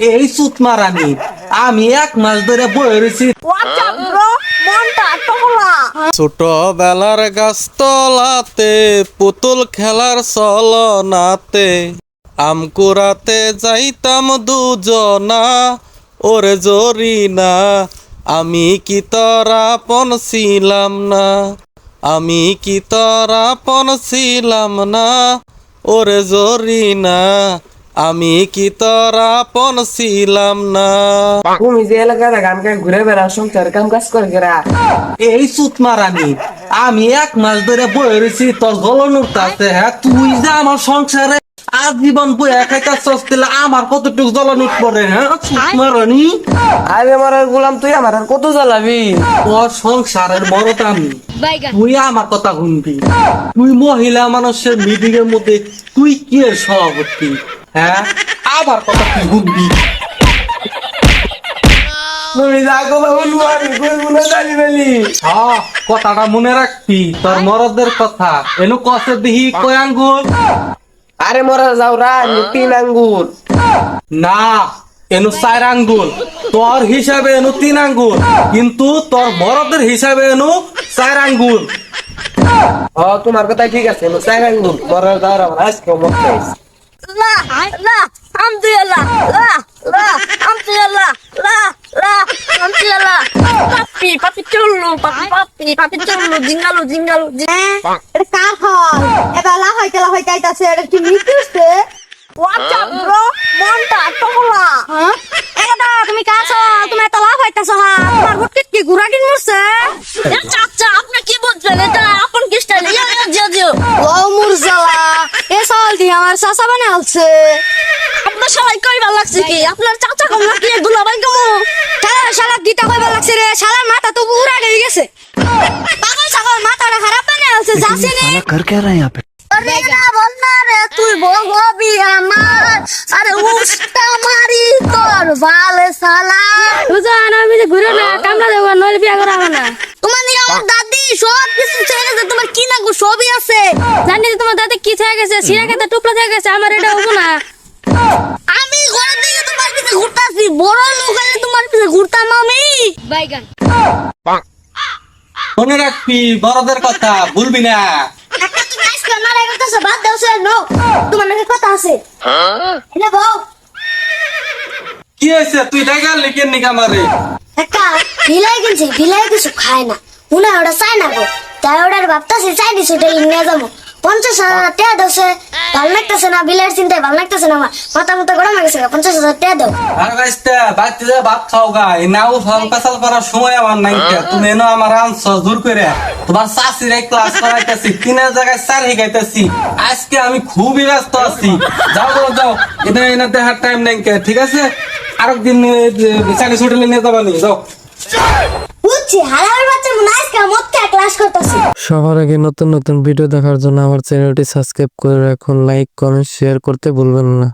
এই সুত মারানি আমি এক মাস ধরে বয়ে রয়েছি। মনটা ছোটবেলার গাছতলাতে পুতুল খেলার চলনাতে আমকুরাতে যাইতাম দুজনা ওরে জরিনা আমি কি তোরা পন ছিলাম না? আমি কি তোরা পন ছিলাম না? ওরে জরিনা আমি কি তোরা পন ছিলাম না? তুমি যে এলাকাতে গান গায়ে ঘুরে বেড়া সংসার কাম কাজ করে গেরা এই সুত মারানি আমি এক মাস ধরে বয়ে রয়েছি তোর জ্বলন উঠতেছে হ্যাঁ তুই যে আমার সংসারে আজীবন বয়ে খাইতে সস্তিলে আমার কতটুকু জ্বলন উঠ পড়ে হ্যাঁ সুত মারানি? আরে আমার গুলাম তুই আমার আর কত জ্বালাবি? তোর সংসারের বড়টা আমি। তুই আমার কথা শুনবি। তুই মহিলা মানুষের মিটিং এর মধ্যে তুই কি এর সভাপতি? হ্যাঁ? আবার কথা তুই শুনবি কথাটা মনে রাখবি তোর মরদের কথা। এনু কষে দিহি কয় আঙ্গুল? আরে মরা যাও তিন না এনু চার আঙ্গুল। তোর হিসাবে এনু তিন আঙ্গুল কিন্তু তোর বড়দের হিসাবে এনু চার আঙ্গুল। ও তোমার কথা ঠিক আছে চার আঙ্গুর মরা যাও রা আজকে মত লা লা আমদুলিল্লাহ লা লা আমদুলিল্লাহ লা লা আমদুলিল্লাহ পাপি পাপি চুল্লু পাপি পাপি পাপি চুল্লু জিঙ্গালু জিঙ্গালু এটা কার হল এটা লা হইতে লা হইতে আইতাছে এটা কি মিটিউছে হোয়াটসঅ্যাপ ব্রো মনটা টকলা হ্যাঁ এটা তুমি কাছো তুমি এত লাভ হইতাছো হ্যাঁ তোমার হুটকে কি গুড়া কিন মরছে আমার চাচা বানা হচ্ছে আপনার সবাই কই ভালো লাগছে কি? আপনার চাচা কম নাকি দুলাভাই কম। শালা শালা গীতা কই ভালো লাগছে রে। শালা মাথা তো পুরা গই গেছে। পাগল ছাগল মাথাটা খারাপ বানা হচ্ছে যাচ্ছে নে। কর কে রা ইয়াপে আরে না বল না রে তুই বল বলবি আমার। আরে উস্তা মারি তোর তোমার কি না গো সবই আছে। জানি তোমার দাদি কি থেকে গেছে সিরা খেতে টুপলা থেকে গেছে আমার এটা হব না। আমি ঘরের দিকে তোমার পিছে ঘুরতাছি বড় লোক হলে তোমার পিছে ঘুরতাম আমি। বাইগান। মনে রাখবি বড়দের কথা ভুলবি না। একটা তুমি আজকে লড়াই করতেছো বাদ দাও সে নো তোমার নাকি কথা আছে। বউ। কি হয়েছে? তুই দেখা লিখে নিকা মারে একটা ভিলাই কিনছে ভিলাই কিছু খায় না। মনে হয় ওটা চায় না গো তাই ওটার ভাবতাছি চাই দিছি ওটা নিয়ে যাব। পঞ্চাশ হাজার টাকা সে ভালো লাগতেছে না বিলার চিন্তায় ভালো লাগতেছে না আমার। মাথা মতো গরম গেছে পঞ্চাশ হাজার টাকা দাও। আর গাইস্তা বাড়িতে যা ভাত খাও গা নাও ফল কাসাল করার সময় আমার নাই। তুমি এনো আমার আনছ দূর করে। তোমার শাশির এই ক্লাস করাইতেছি তিনের জায়গায় স্যার শিখাইতেছি। আজকে আমি খুবই ব্যস্ত আছি। যাও যাও যাও। এটা এনে দেখার টাইম নাই ঠিক আছে? আরেকদিন চালিশ হোটেলে নিয়ে যাবা নি যাও। বুঝছি হারার বাচ্চা মনে আজকে খেয়ে ক্লাস সবার আগে নতুন নতুন ভিডিও দেখার জন্য আমার চ্যানেলটি সাবস্ক্রাইব করে রাখুন, লাইক, কমেন্ট, শেয়ার করতে ভুলবেন না।